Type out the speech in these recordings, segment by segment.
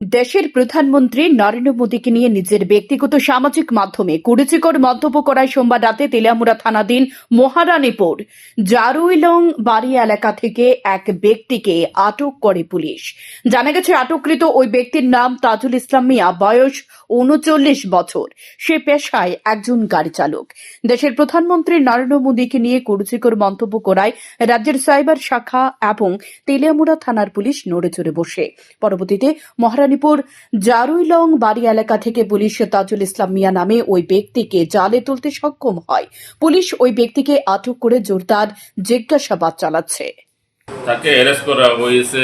দেশের প্রধানমন্ত্রী নরেন্দ্র মোদীকে নিয়ে নিজের ব্যক্তিগত সামাজিক মাধ্যমে কুরুচিকর মন্তব্য করায় সোমবার রাতে তেলিয়ামুড়া থানাধীন মহারানীপুর জারুইলং বাড়ি এলাকা থেকে এক ব্যক্তিকে আটক করে পুলিশ। জানা গেছে, আটককৃত ওই ব্যক্তির নাম তাজুল ইসলাম মিয়া, বয়স উনচল্লিশ বছর। সে পেশায় একজন গাড়ি চালক। দেশের প্রধানমন্ত্রী নরেন্দ্র মোদীকে নিয়ে কুরুচিকর মন্তব্য করায় রাজ্যের সাইবার শাখা এবং তেলিয়ামুড়া থানার পুলিশ নড়ে চড়ে বসে। পরবর্তীতে মহারানীপুর জারুইলং বাড়ি এলাকা থেকে পুলিশ তাজুল ইসলাম মিয়া নামে ওই ব্যক্তিকে জালে তুলতে সক্ষম হয়। পুলিশ ওই ব্যক্তিকে আটক করে জোরদার জিজ্ঞাসাবাদ চালাচ্ছে। তাকে অ্যারেস্ট করা হয়েছে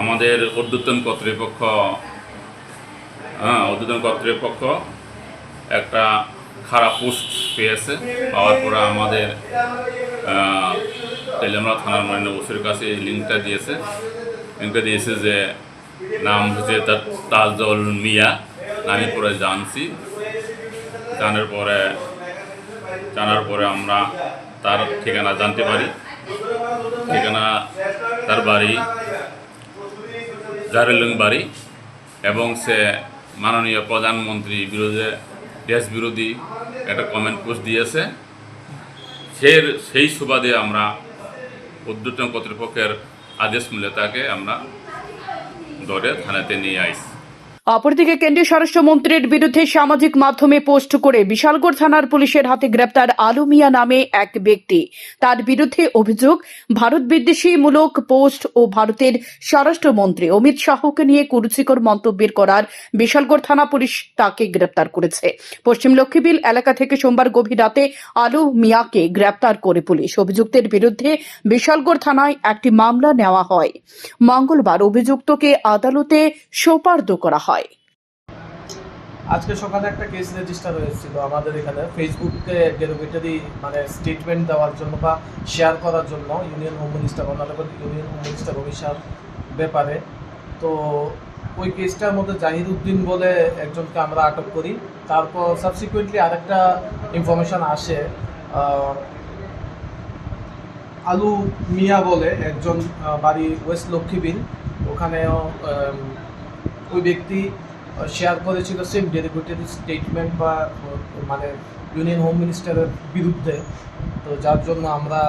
আমাদের ঊর্ধ্বতন কর্তৃপক্ষ হ্যাঁ ঊর্ধ্বতন কর্তৃপক্ষ একটা খারাপ পোস্ট পেয়েছে। পাওয়ার পরে আমাদের তেলেমরা থানার মান্য ওসির কাছে লিঙ্কটা দিয়েছে। লিঙ্কটা দিয়েছে যে নাম হচ্ছে তার তাজল মিয়া। আমি পরে জানছি জানার পরে জানার পরে আমরা তার ঠিকানা জানতে পারি। ঠিকানা তার বাড়ি জারেলুং বাড়ি এবং সে মাননীয় প্রধানমন্ত্রী বিরোধী দেশ বিরোধী একটা কমেন্ট পোস্ট দিয়েছে। সে সেই সুবাদে আমরা উদ্যোতন কর্তৃপক্ষের আদেশ মূল্যে তাকে আমরা ধরে থানাতে নিয়ে আইছি অপরদিকে কেন্দ্রীয় স্বরাষ্ট্রমন্ত্রীর বিরুদ্ধে সামাজিক মাধ্যমে পোস্ট করে বিশালগড় থানার পুলিশের হাতে গ্রেপ্তার আলু মিয়া নামে এক ব্যক্তি। তার বিরুদ্ধে অভিযোগ, ভারত বিদ্বেষীমূলক পোস্ট ও ভারতের স্বরাষ্ট্রমন্ত্রী অমিত শাহকে নিয়ে কুরুচিকর মন্তব্যের করার বিশালগড় থানা পুলিশ তাকে গ্রেপ্তার করেছে। পশ্চিম লক্ষ্মীবিল এলাকা থেকে সোমবার গভীর রাতে আলু মিয়াকে গ্রেপ্তার করে পুলিশ। অভিযুক্তের বিরুদ্ধে বিশালগড় থানায় একটি মামলা নেওয়া হয়। মঙ্গলবার অভিযুক্তকে আদালতে সোপার্দ করা হয়। আজকে সকালে একটা কেস রেজিস্টার হয়েছিল আমাদের এখানে। ফেসবুকে ডেরোগেটরি মানে স্টেটমেন্ট দেওয়ার জন্য বা শেয়ার করার জন্য ইউনিয়ন হোম মিনিস্টার কর্ণাটকের ইউনিয়ন হোম মিনিস্টার অমিত ব্যাপারে। তো ওই কেসটার মধ্যে জাহির উদ্দিন বলে একজনকে আমরা আটক করি। তারপর সাবসিকুয়েন্টলি আরেকটা ইনফরমেশন আসে আলু মিয়া বলে একজন বাড়ি ওয়েস্ট লক্ষ্মীবিল ওখানেও ওই ব্যক্তি শেয়ার করেছিল সেম ডেরিভেটিভ স্টেটমেন্ট বা মানে ইউনিয়ন হোম মিনিস্টারের বিরুদ্ধে। তো যার জন্য আমরা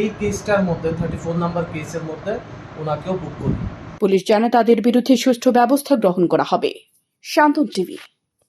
এই কেসটার মধ্যে থার্টি ফোর নাম্বার কেসের মধ্যে ওনাকেও বুক করি। পুলিশ জানায় তাদের বিরুদ্ধে সুষ্ঠু ব্যবস্থা গ্রহণ করা হবে। শান্তন টিভি।